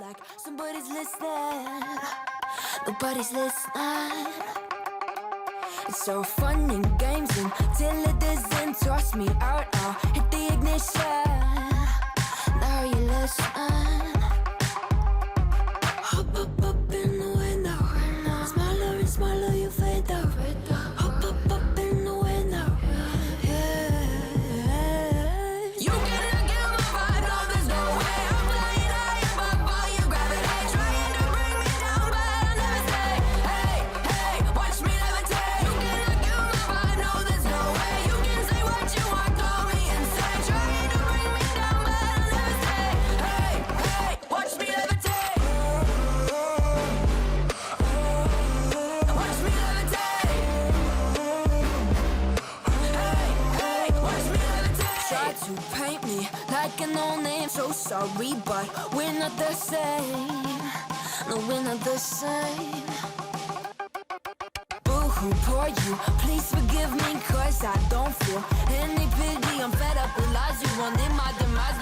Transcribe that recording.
like somebody's listening. Nobody's listening. It's so fun and games until it doesn't toss me out. I'll hit the ignition. Now you listen. Hop up up in the window. Smaller and smaller you fade out. To paint me like an old name, so sorry, but we're not the same. No, we're not the same. Boo hoo, poor you. Please forgive me, cause I don't feel any pity. I'm fed up with lies. You wanted my demise,